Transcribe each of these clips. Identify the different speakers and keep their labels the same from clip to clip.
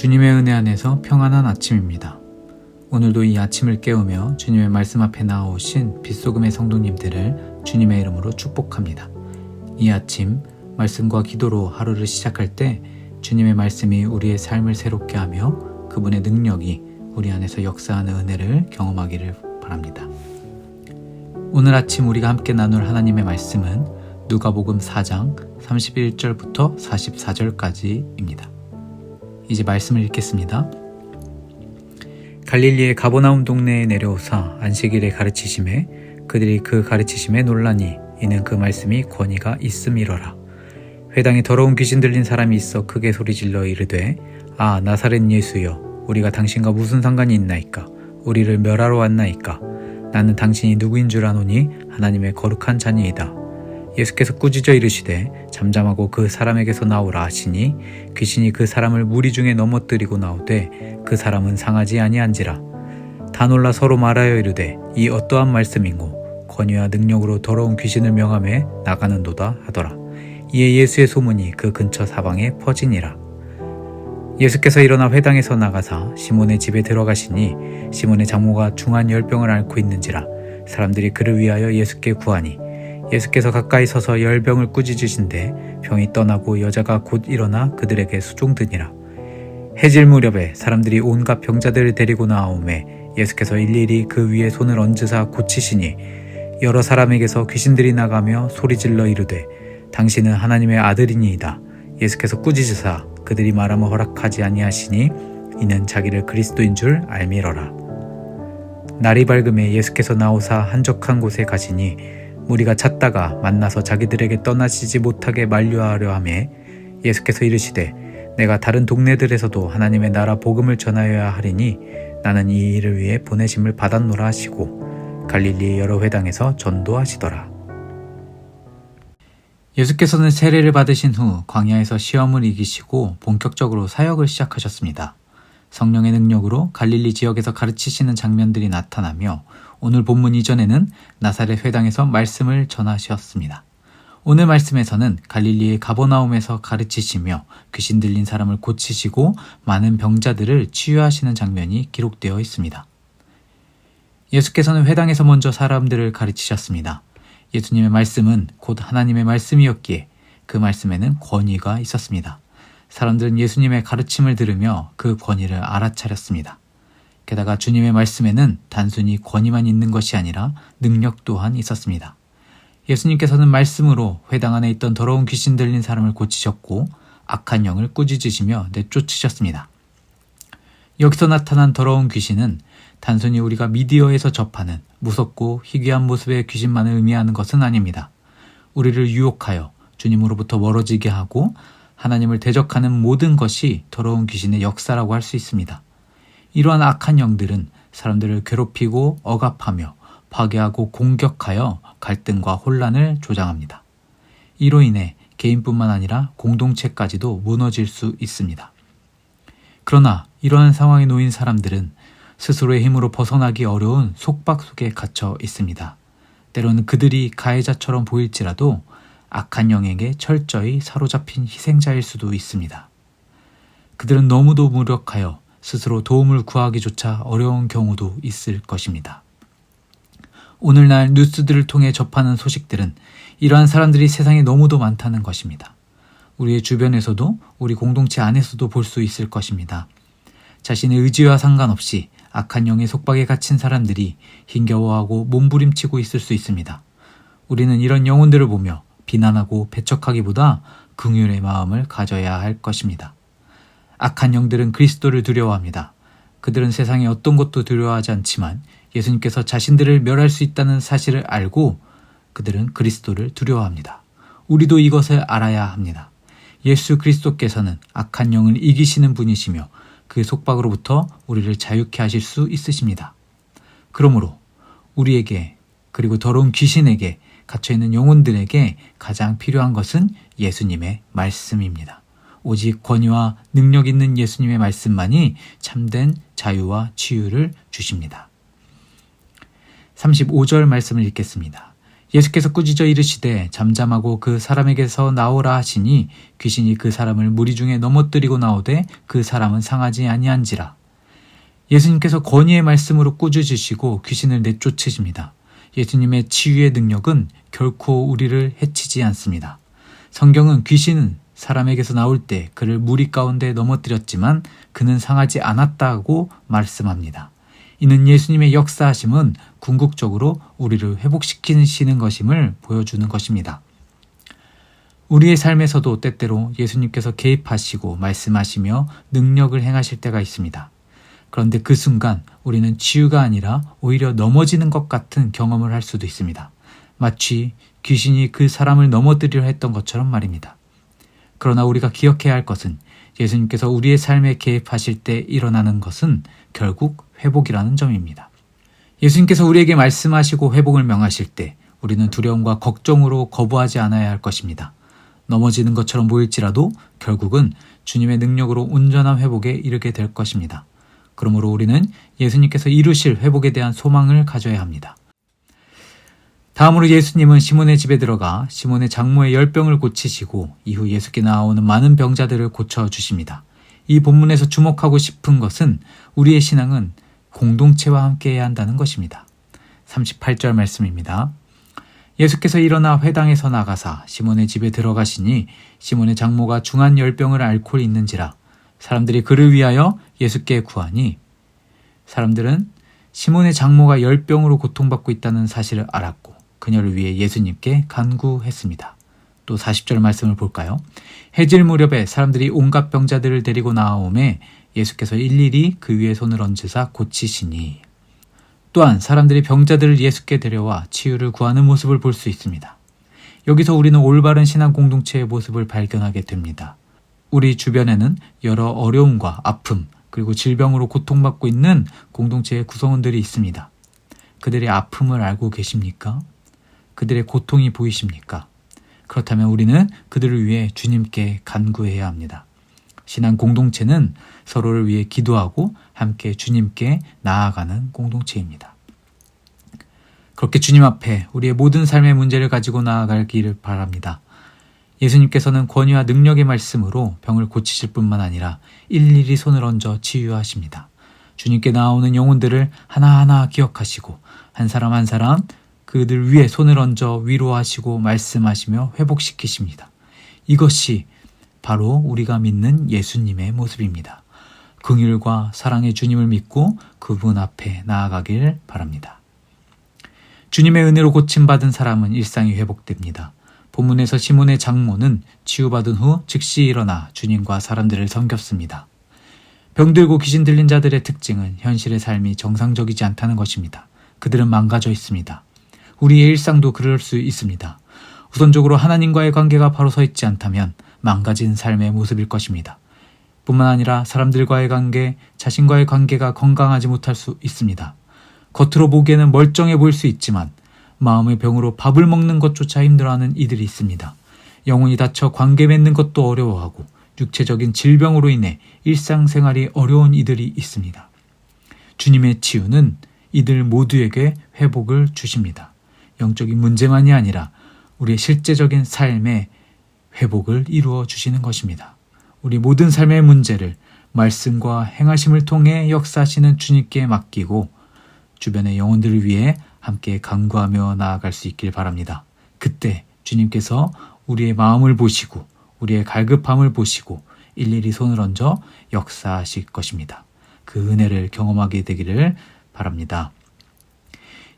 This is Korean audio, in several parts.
Speaker 1: 주님의 은혜 안에서 평안한 아침입니다. 오늘도 이 아침을 깨우며 주님의 말씀 앞에 나오신 빛소금의 성도님들을 주님의 이름으로 축복합니다. 이 아침 말씀과 기도로 하루를 시작할 때 주님의 말씀이 우리의 삶을 새롭게 하며 그분의 능력이 우리 안에서 역사하는 은혜를 경험하기를 바랍니다. 오늘 아침 우리가 함께 나눌 하나님의 말씀은 누가복음 4장 31절부터 44절까지입니다. 이제 말씀을 읽겠습니다. 갈릴리의 가보나움 동네에 내려오사 안식일에 가르치심에 그들이 그 가르치심에 놀라니 이는 그 말씀이 권위가 있음이러라. 회당에 더러운 귀신 들린 사람이 있어 크게 소리질러 이르되 아 나사렛 예수여 우리가 당신과 무슨 상관이 있나이까 우리를 멸하러 왔나이까 나는 당신이 누구인 줄 아노니 하나님의 거룩한 자니이다. 예수께서 꾸짖어 이르시되 잠잠하고 그 사람에게서 나오라 하시니 귀신이 그 사람을 무리 중에 넘어뜨리고 나오되 그 사람은 상하지 아니한지라. 다 놀라 서로 말하여 이르되 이 어떠한 말씀인고 권위와 능력으로 더러운 귀신을 명함에 나가는도다 하더라. 이에 예수의 소문이 그 근처 사방에 퍼지니라. 예수께서 일어나 회당에서 나가사 시몬의 집에 들어가시니 시몬의 장모가 중한 열병을 앓고 있는지라 사람들이 그를 위하여 예수께 구하니 예수께서 가까이 서서 열병을 꾸짖으신데 병이 떠나고 여자가 곧 일어나 그들에게 수종드니라 해질 무렵에 사람들이 온갖 병자들을 데리고 나오매 예수께서 일일이 그 위에 손을 얹으사 고치시니 여러 사람에게서 귀신들이 나가며 소리질러 이르되 당신은 하나님의 아들이니이다 예수께서 꾸짖으사 그들이 말하며 허락하지 아니하시니 이는 자기를 그리스도인 줄 알미러라. 날이 밝음에 예수께서 나오사 한적한 곳에 가시니 무리가 찾다가 만나서 자기들에게 떠나시지 못하게 만류하려 하매 예수께서 이르시되 내가 다른 동네들에서도 하나님의 나라 복음을 전하여야 하리니 나는 이 일을 위해 보내심을 받았노라 하시고 갈릴리 여러 회당에서 전도하시더라. 예수께서는 세례를 받으신 후 광야에서 시험을 이기시고 본격적으로 사역을 시작하셨습니다. 성령의 능력으로 갈릴리 지역에서 가르치시는 장면들이 나타나며 오늘 본문 이전에는 나사렛 회당에서 말씀을 전하셨습니다. 오늘 말씀에서는 갈릴리의 가버나움에서 가르치시며 귀신 들린 사람을 고치시고 많은 병자들을 치유하시는 장면이 기록되어 있습니다. 예수께서는 회당에서 먼저 사람들을 가르치셨습니다. 예수님의 말씀은 곧 하나님의 말씀이었기에 그 말씀에는 권위가 있었습니다. 사람들은 예수님의 가르침을 들으며 그 권위를 알아차렸습니다. 게다가 주님의 말씀에는 단순히 권위만 있는 것이 아니라 능력 또한 있었습니다. 예수님께서는 말씀으로 회당 안에 있던 더러운 귀신 들린 사람을 고치셨고 악한 영을 꾸짖으시며 내쫓으셨습니다. 여기서 나타난 더러운 귀신은 단순히 우리가 미디어에서 접하는 무섭고 희귀한 모습의 귀신만을 의미하는 것은 아닙니다. 우리를 유혹하여 주님으로부터 멀어지게 하고 하나님을 대적하는 모든 것이 더러운 귀신의 역사라고 할 수 있습니다. 이러한 악한 영들은 사람들을 괴롭히고 억압하며 파괴하고 공격하여 갈등과 혼란을 조장합니다. 이로 인해 개인뿐만 아니라 공동체까지도 무너질 수 있습니다. 그러나 이러한 상황에 놓인 사람들은 스스로의 힘으로 벗어나기 어려운 속박 속에 갇혀 있습니다. 때로는 그들이 가해자처럼 보일지라도 악한 영에게 철저히 사로잡힌 희생자일 수도 있습니다. 그들은 너무도 무력하여 스스로 도움을 구하기조차 어려운 경우도 있을 것입니다. 오늘날 뉴스들을 통해 접하는 소식들은 이러한 사람들이 세상에 너무도 많다는 것입니다. 우리의 주변에서도 우리 공동체 안에서도 볼 수 있을 것입니다. 자신의 의지와 상관없이 악한 영의 속박에 갇힌 사람들이 힘겨워하고 몸부림치고 있을 수 있습니다. 우리는 이런 영혼들을 보며 비난하고 배척하기보다 긍휼의 마음을 가져야 할 것입니다. 악한 영들은 그리스도를 두려워합니다. 그들은 세상의 어떤 것도 두려워하지 않지만 예수님께서 자신들을 멸할 수 있다는 사실을 알고 그들은 그리스도를 두려워합니다. 우리도 이것을 알아야 합니다. 예수 그리스도께서는 악한 영을 이기시는 분이시며 그 속박으로부터 우리를 자유케 하실 수 있으십니다. 그러므로 우리에게 그리고 더러운 귀신에게 갇혀있는 영혼들에게 가장 필요한 것은 예수님의 말씀입니다. 오직 권위와 능력 있는 예수님의 말씀만이 참된 자유와 치유를 주십니다. 35절 말씀을 읽겠습니다. 예수께서 꾸짖어 이르시되 잠잠하고 그 사람에게서 나오라 하시니 귀신이 그 사람을 무리 중에 넘어뜨리고 나오되 그 사람은 상하지 아니한지라. 예수님께서 권위의 말씀으로 꾸짖으시고 귀신을 내쫓으십니다. 예수님의 치유의 능력은 결코 우리를 해치지 않습니다. 성경은 귀신은 사람에게서 나올 때 그를 무리 가운데 넘어뜨렸지만 그는 상하지 않았다고 말씀합니다. 이는 예수님의 역사하심은 궁극적으로 우리를 회복시키시는 것임을 보여주는 것입니다. 우리의 삶에서도 때때로 예수님께서 개입하시고 말씀하시며 능력을 행하실 때가 있습니다. 그런데 그 순간 우리는 치유가 아니라 오히려 넘어지는 것 같은 경험을 할 수도 있습니다. 마치 귀신이 그 사람을 넘어뜨리려 했던 것처럼 말입니다. 그러나 우리가 기억해야 할 것은 예수님께서 우리의 삶에 개입하실 때 일어나는 것은 결국 회복이라는 점입니다. 예수님께서 우리에게 말씀하시고 회복을 명하실 때 우리는 두려움과 걱정으로 거부하지 않아야 할 것입니다. 넘어지는 것처럼 보일지라도 결국은 주님의 능력으로 온전한 회복에 이르게 될 것입니다. 그러므로 우리는 예수님께서 이루실 회복에 대한 소망을 가져야 합니다. 다음으로 예수님은 시몬의 집에 들어가 시몬의 장모의 열병을 고치시고 이후 예수께 나오는 많은 병자들을 고쳐 주십니다. 이 본문에서 주목하고 싶은 것은 우리의 신앙은 공동체와 함께 해야 한다는 것입니다. 38절 말씀입니다. 예수께서 일어나 회당에서 나가사 시몬의 집에 들어가시니 시몬의 장모가 중한 열병을 앓고 있는지라 사람들이 그를 위하여 예수께 구하니 사람들은 시몬의 장모가 열병으로 고통받고 있다는 사실을 알았고 그녀를 위해 예수님께 간구했습니다. 또 40절 말씀을 볼까요? 해질 무렵에 사람들이 온갖 병자들을 데리고 나아오매 예수께서 일일이 그 위에 손을 얹으사 고치시니 또한 사람들이 병자들을 예수께 데려와 치유를 구하는 모습을 볼 수 있습니다. 여기서 우리는 올바른 신앙 공동체의 모습을 발견하게 됩니다. 우리 주변에는 여러 어려움과 아픔, 그리고 질병으로 고통받고 있는 공동체의 구성원들이 있습니다. 그들의 아픔을 알고 계십니까? 그들의 고통이 보이십니까? 그렇다면 우리는 그들을 위해 주님께 간구해야 합니다. 신앙 공동체는 서로를 위해 기도하고 함께 주님께 나아가는 공동체입니다. 그렇게 주님 앞에 우리의 모든 삶의 문제를 가지고 나아가기를 바랍니다. 예수님께서는 권위와 능력의 말씀으로 병을 고치실 뿐만 아니라 일일이 손을 얹어 치유하십니다. 주님께 나오는 영혼들을 하나하나 기억하시고 한 사람 한 사람 그들 위에 손을 얹어 위로하시고 말씀하시며 회복시키십니다. 이것이 바로 우리가 믿는 예수님의 모습입니다. 긍휼과 사랑의 주님을 믿고 그분 앞에 나아가길 바랍니다. 주님의 은혜로 고침받은 사람은 일상이 회복됩니다. 본문에서 시몬의 장모는 치유받은 후 즉시 일어나 주님과 사람들을 섬겼습니다. 병들고 귀신 들린 자들의 특징은 현실의 삶이 정상적이지 않다는 것입니다. 그들은 망가져 있습니다. 우리의 일상도 그럴 수 있습니다. 우선적으로 하나님과의 관계가 바로 서 있지 않다면 망가진 삶의 모습일 것입니다. 뿐만 아니라 사람들과의 관계, 자신과의 관계가 건강하지 못할 수 있습니다. 겉으로 보기에는 멀쩡해 보일 수 있지만 마음의 병으로 밥을 먹는 것조차 힘들어하는 이들이 있습니다. 영혼이 다쳐 관계 맺는 것도 어려워하고 육체적인 질병으로 인해 일상생활이 어려운 이들이 있습니다. 주님의 치유는 이들 모두에게 회복을 주십니다. 영적인 문제만이 아니라 우리의 실제적인 삶의 회복을 이루어 주시는 것입니다. 우리 모든 삶의 문제를 말씀과 행하심을 통해 역사하시는 주님께 맡기고 주변의 영혼들을 위해 함께 간구하며 나아갈 수 있길 바랍니다. 그때 주님께서 우리의 마음을 보시고 우리의 갈급함을 보시고 일일이 손을 얹어 역사하실 것입니다. 그 은혜를 경험하게 되기를 바랍니다.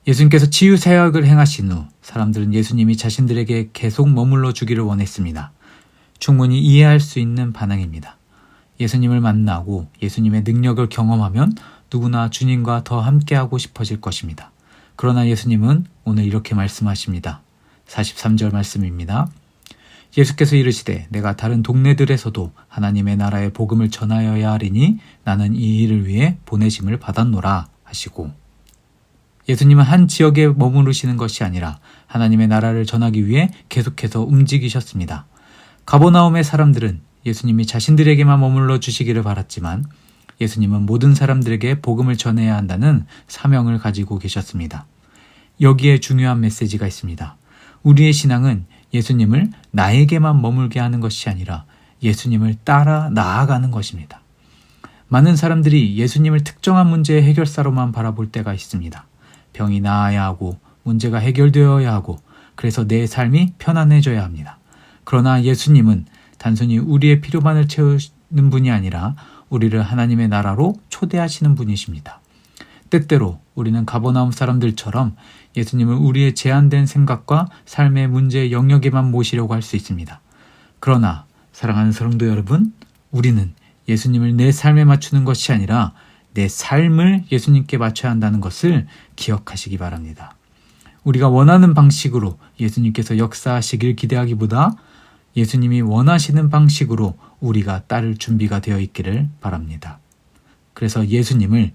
Speaker 1: 예수님께서 치유 사역을 행하신 후 사람들은 예수님이 자신들에게 계속 머물러 주기를 원했습니다. 충분히 이해할 수 있는 반응입니다. 예수님을 만나고 예수님의 능력을 경험하면 누구나 주님과 더 함께하고 싶어질 것입니다. 그러나 예수님은 오늘 이렇게 말씀하십니다. 43절 말씀입니다. 예수께서 이르시되 내가 다른 동네들에서도 하나님의 나라의 복음을 전하여야 하리니 나는 이 일을 위해 보내심을 받았노라 하시고 예수님은 한 지역에 머무르시는 것이 아니라 하나님의 나라를 전하기 위해 계속해서 움직이셨습니다. 가보나움의 사람들은 예수님이 자신들에게만 머물러 주시기를 바랐지만 예수님은 모든 사람들에게 복음을 전해야 한다는 사명을 가지고 계셨습니다. 여기에 중요한 메시지가 있습니다. 우리의 신앙은 예수님을 나에게만 머물게 하는 것이 아니라 예수님을 따라 나아가는 것입니다. 많은 사람들이 예수님을 특정한 문제의 해결사로만 바라볼 때가 있습니다. 병이 나아야 하고 문제가 해결되어야 하고 그래서 내 삶이 편안해져야 합니다. 그러나 예수님은 단순히 우리의 필요만을 채우는 분이 아니라 우리를 하나님의 나라로 초대하시는 분이십니다. 때때로 우리는 가버나움 사람들처럼 예수님을 우리의 제한된 생각과 삶의 문제 영역에만 모시려고 할 수 있습니다. 그러나 사랑하는 성도 여러분, 우리는 예수님을 내 삶에 맞추는 것이 아니라 내 삶을 예수님께 맞춰야 한다는 것을 기억하시기 바랍니다. 우리가 원하는 방식으로 예수님께서 역사하시길 기대하기보다 예수님이 원하시는 방식으로 우리가 따를 준비가 되어 있기를 바랍니다. 그래서 예수님을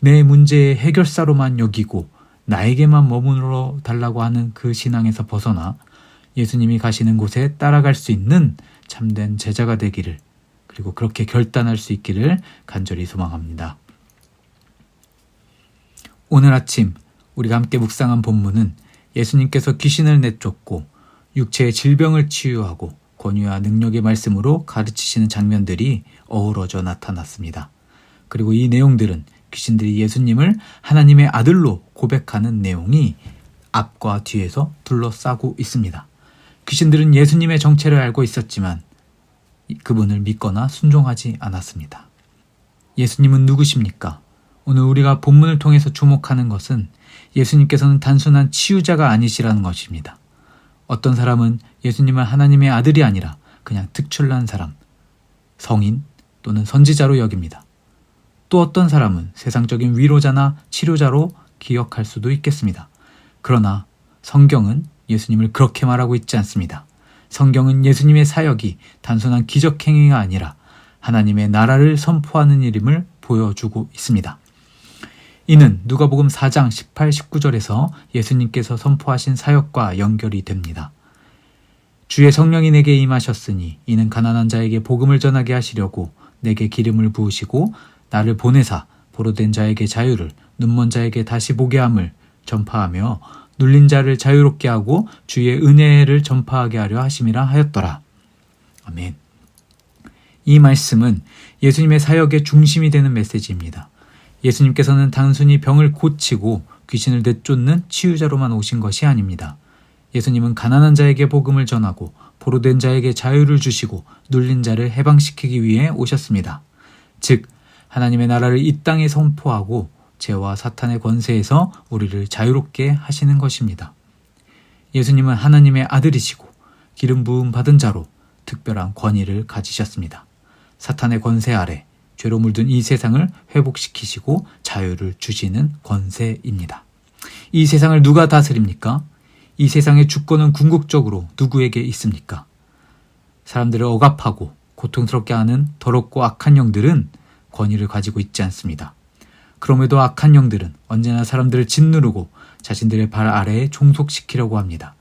Speaker 1: 내 문제의 해결사로만 여기고 나에게만 머무러 달라고 하는 그 신앙에서 벗어나 예수님이 가시는 곳에 따라갈 수 있는 참된 제자가 되기를 그리고 그렇게 결단할 수 있기를 간절히 소망합니다. 오늘 아침 우리가 함께 묵상한 본문은 예수님께서 귀신을 내쫓고 육체의 질병을 치유하고 권위와 능력의 말씀으로 가르치시는 장면들이 어우러져 나타났습니다. 그리고 이 내용들은 귀신들이 예수님을 하나님의 아들로 고백하는 내용이 앞과 뒤에서 둘러싸고 있습니다. 귀신들은 예수님의 정체를 알고 있었지만 그분을 믿거나 순종하지 않았습니다. 예수님은 누구십니까? 오늘 우리가 본문을 통해서 주목하는 것은 예수님께서는 단순한 치유자가 아니시라는 것입니다. 어떤 사람은 예수님을 하나님의 아들이 아니라 그냥 특출난 사람, 성인 또는 선지자로 여깁니다. 또 어떤 사람은 세상적인 위로자나 치료자로 기억할 수도 있겠습니다. 그러나 성경은 예수님을 그렇게 말하고 있지 않습니다. 성경은 예수님의 사역이 단순한 기적행위가 아니라 하나님의 나라를 선포하는 일임을 보여주고 있습니다. 이는 누가복음 4장 18, 19절에서 예수님께서 선포하신 사역과 연결이 됩니다. 주의 성령이 내게 임하셨으니 이는 가난한 자에게 복음을 전하게 하시려고 내게 기름을 부으시고 나를 보내사 보로된 자에게 자유를 눈먼 자에게 다시 보게 함을 전파하며 눌린 자를 자유롭게 하고 주의 은혜를 전파하게 하려 하심이라 하였더라. 아멘. 이 말씀은 예수님의 사역의 중심이 되는 메시지입니다. 예수님께서는 단순히 병을 고치고 귀신을 내쫓는 치유자로만 오신 것이 아닙니다. 예수님은 가난한 자에게 복음을 전하고 보로된 자에게 자유를 주시고 눌린 자를 해방시키기 위해 오셨습니다. 즉, 하나님의 나라를 이 땅에 선포하고 죄와 사탄의 권세에서 우리를 자유롭게 하시는 것입니다. 예수님은 하나님의 아들이시고 기름 부음 받은 자로 특별한 권위를 가지셨습니다. 사탄의 권세 아래 죄로 물든 이 세상을 회복시키시고 자유를 주시는 권세입니다. 이 세상을 누가 다스립니까? 이 세상의 주권은 궁극적으로 누구에게 있습니까? 사람들을 억압하고 고통스럽게 하는 더럽고 악한 영들은 권위를 가지고 있지 않습니다. 그럼에도 악한 영들은 언제나 사람들을 짓누르고 자신들의 발 아래에 종속시키려고 합니다.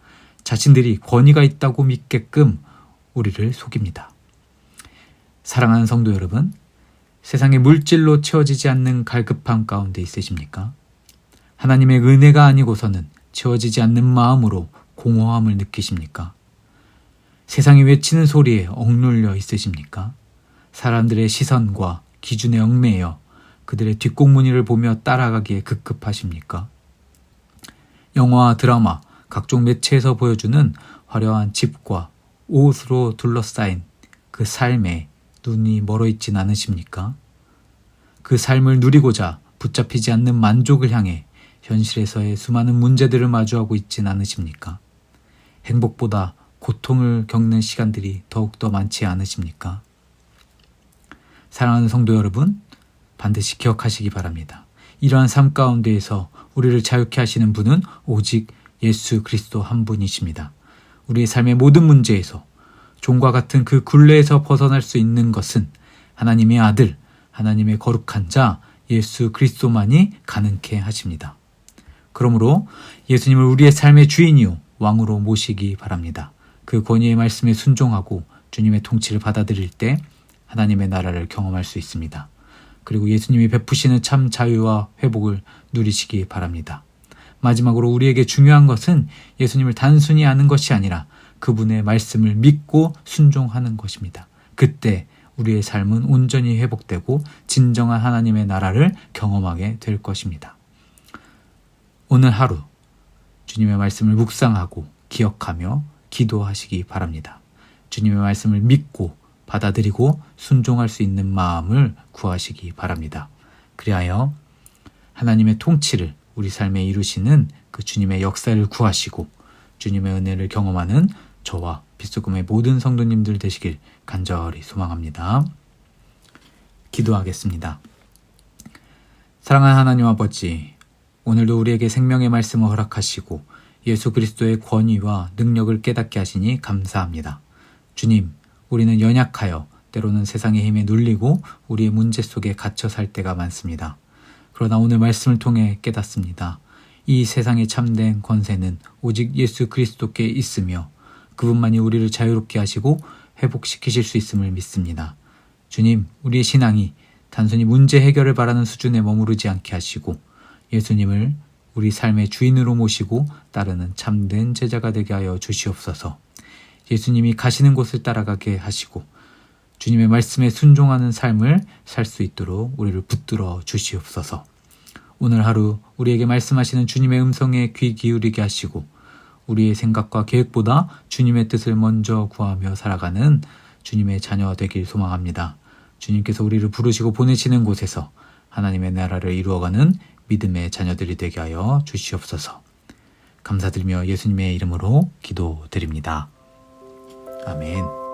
Speaker 1: 자신들이 권위가 있다고 믿게끔 우리를 속입니다. 사랑하는 성도 여러분, 세상의 물질로 채워지지 않는 갈급함 가운데 있으십니까? 하나님의 은혜가 아니고서는 채워지지 않는 마음으로 공허함을 느끼십니까? 세상이 외치는 소리에 억눌려 있으십니까? 사람들의 시선과 기준에 얽매여 그들의 뒷공무니를 보며 따라가기에 급급하십니까? 영화와 드라마, 각종 매체에서 보여주는 화려한 집과 옷으로 둘러싸인 그 삶에 눈이 멀어 있진 않으십니까? 그 삶을 누리고자 붙잡히지 않는 만족을 향해 현실에서의 수많은 문제들을 마주하고 있진 않으십니까? 행복보다 고통을 겪는 시간들이 더욱더 많지 않으십니까? 사랑하는 성도 여러분, 반드시 기억하시기 바랍니다. 이러한 삶 가운데에서 우리를 자유케 하시는 분은 오직 예수 그리스도 한 분이십니다. 우리의 삶의 모든 문제에서 종과 같은 그 굴레에서 벗어날 수 있는 것은 하나님의 아들, 하나님의 거룩한 자, 예수 그리스도만이 가능케 하십니다. 그러므로 예수님을 우리의 삶의 주인이요, 왕으로 모시기 바랍니다. 그 권위의 말씀에 순종하고 주님의 통치를 받아들일 때 하나님의 나라를 경험할 수 있습니다. 그리고 예수님이 베푸시는 참 자유와 회복을 누리시기 바랍니다. 마지막으로 우리에게 중요한 것은 예수님을 단순히 아는 것이 아니라 그분의 말씀을 믿고 순종하는 것입니다. 그때 우리의 삶은 온전히 회복되고 진정한 하나님의 나라를 경험하게 될 것입니다. 오늘 하루 주님의 말씀을 묵상하고 기억하며 기도하시기 바랍니다. 주님의 말씀을 믿고 받아들이고 순종할 수 있는 마음을 구하시기 바랍니다. 그리하여 하나님의 통치를 우리 삶에 이루시는 그 주님의 역사를 구하시고 주님의 은혜를 경험하는 저와 빛소금의 모든 성도님들 되시길 간절히 소망합니다. 기도하겠습니다. 사랑하는 하나님 아버지, 오늘도 우리에게 생명의 말씀을 허락하시고 예수 그리스도의 권위와 능력을 깨닫게 하시니 감사합니다. 주님, 우리는 연약하여 때로는 세상의 힘에 눌리고 우리의 문제 속에 갇혀 살 때가 많습니다. 그러나 오늘 말씀을 통해 깨닫습니다. 이 세상의 참된 권세는 오직 예수 그리스도께 있으며 그분만이 우리를 자유롭게 하시고 회복시키실 수 있음을 믿습니다. 주님, 우리의 신앙이 단순히 문제 해결을 바라는 수준에 머무르지 않게 하시고 예수님을 우리 삶의 주인으로 모시고 따르는 참된 제자가 되게 하여 주시옵소서. 예수님이 가시는 곳을 따라가게 하시고 주님의 말씀에 순종하는 삶을 살 수 있도록 우리를 붙들어 주시옵소서. 오늘 하루 우리에게 말씀하시는 주님의 음성에 귀 기울이게 하시고 우리의 생각과 계획보다 주님의 뜻을 먼저 구하며 살아가는 주님의 자녀 되길 소망합니다. 주님께서 우리를 부르시고 보내시는 곳에서 하나님의 나라를 이루어가는 믿음의 자녀들이 되게 하여 주시옵소서. 감사드리며 예수님의 이름으로 기도드립니다. 아멘.